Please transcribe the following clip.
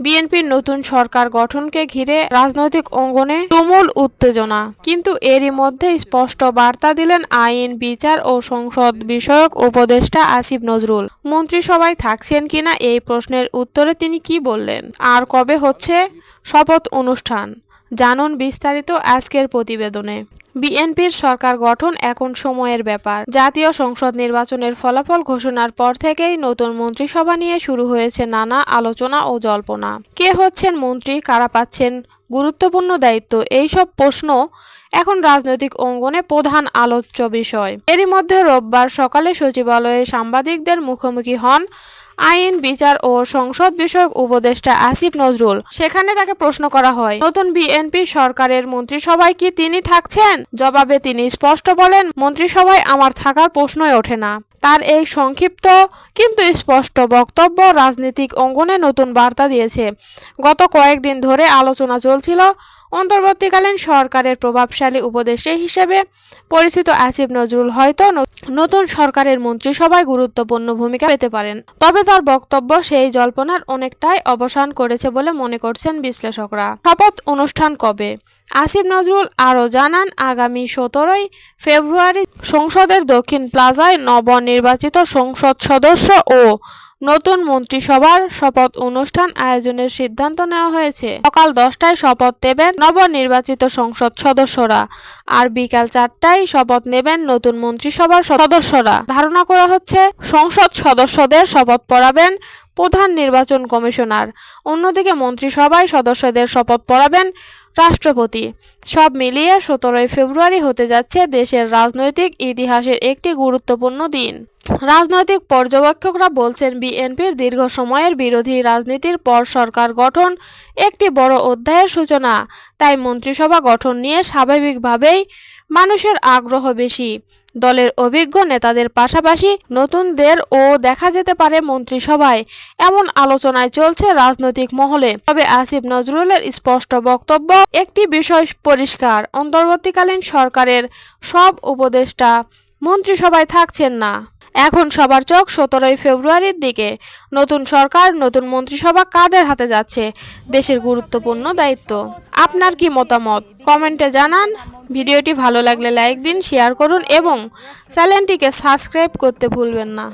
বিএনপির নতুন সরকার গঠনকে ঘিরে রাজনৈতিক অঙ্গনে তুমুল উত্তেজনা। কিন্তু এরই মধ্যে স্পষ্ট বার্তা দিলেন আইন, বিচার ও সংসদ বিষয়ক উপদেষ্টা আসিফ নজরুল। মন্ত্রিসভায় থাকছেন কিনা এই প্রশ্নের উত্তরে তিনি কি বললেন? আর কবে হচ্ছে শপথ অনুষ্ঠান? জানুন বিস্তারিত আজকের প্রতিবেদনে। বিএনপির সরকার গঠন এখন সময়ের ব্যাপার। জাতীয় সংসদ নির্বাচনের ফলাফল ঘোষণার পর থেকেই নতুন মন্ত্রিসভা নিয়ে শুরু হয়েছে নানা আলোচনা ও জল্পনা। কে হচ্ছেন মন্ত্রী, কারা পাচ্ছেন গুরুত্বপূর্ণ দায়িত্ব, এইসব প্রশ্ন এখন রাজনৈতিক অঙ্গনে প্রধান আলোচ্য বিষয়। এরই মধ্যে রোববার সকালে সচিবালয়ে সাংবাদিকদের মুখোমুখি হন আইন, বিচার ও সংসদ বিষয়ক উপদেষ্টা আসিফ নজরুল। সেখানে তাকে প্রশ্ন করা হয়, নতুন বিএনপি সরকারের মন্ত্রিসভায় কি তিনি থাকছেন? জবাবে তিনি স্পষ্ট বলেন, মন্ত্রিসভায় আমার থাকার প্রশ্নই ওঠে না। তার এই সংক্ষিপ্ত কিন্তু স্পষ্ট বক্তব্য রাজনৈতিক অঙ্গনে নতুন বার্তা দিয়েছে। গত কয়েকদিন ধরে আলোচনা চলছিল অন্তর্বর্তীকালীন সরকারের প্রভাবশালী উপদেষ্টা হিসেবে পরিচিত আসিফ নজরুল হয়তো নতুন সরকারের মন্ত্রিসভায় গুরুত্বপূর্ণ ভূমিকা পেতে পারেন। তবে তার বক্তব্য সেই জল্পনার অনেকটাই অবসান করেছে বলে মনে করছেন বিশ্লেষকরা। শপথ অনুষ্ঠান কবে? আসিফ নজরুল আরও জানান, আগামী সতেরোই ফেব্রুয়ারি সংসদের দক্ষিণ প্লাজায় নবনির্বাচিত সংসদ সদস্য ও নতুন মন্ত্রিসভার শপথ অনুষ্ঠান আয়োজনের সিদ্ধান্ত নেওয়া হয়েছে। সকাল দশটায় শপথ নেবেন নবনির্বাচিত সংসদ সদস্যরা আর বিকাল চারটায় শপথ নেবেন নতুন মন্ত্রিসভার সদস্যরা। ধারণা করা হচ্ছে সংসদ সদস্যদের শপথ পড়াবেন প্রধান নির্বাচন কমিশনার। অন্যদিকে মন্ত্রিসভায় সদস্যদের শপথ পড়াবেন রাষ্ট্রপতি। সব মিলিয়ে সতেরোই ফেব্রুয়ারি হতে যাচ্ছে দেশের রাজনৈতিক ইতিহাসের একটি গুরুত্বপূর্ণ দিন। রাজনৈতিক পর্যবেক্ষকরা বলছেন, বিএনপির দীর্ঘ সময়ের বিরোধী রাজনীতির পর সরকার গঠন একটি বড় অধ্যায়ের সূচনা। তাই মন্ত্রিসভা গঠন নিয়ে স্বাভাবিকভাবেই মানুষের আগ্রহ বেশি। দলের অভিজ্ঞ নেতাদের পাশাপাশি নতুনদের ও দেখা যেতে পারে মন্ত্রিসভায়। এমন আলোচনায় চলছে রাজনৈতিক মহলে। তবে আসিফ নজরুলের স্পষ্ট বক্তব্য, একটি বিষয় পরিষ্কার, অন্তর্বর্তীকালীন সরকারের সব উপদেষ্টা মন্ত্রিসভায় থাকছেন না। এখন সবার চোখ সতেরোই ফেব্রুয়ারির দিকে। নতুন সরকার, নতুন মন্ত্রিসভা কাদের হাতে যাচ্ছে? দেশের গুরুত্বপূর্ণ দায়িত্ব। আপনার কি মতামত? কমেন্টে জানান। ভিডিওটি ভালো লাগলে লাইক দিন, শেয়ার করুন এবং চ্যানেলটিকে সাবস্ক্রাইব করতে ভুলবেন না।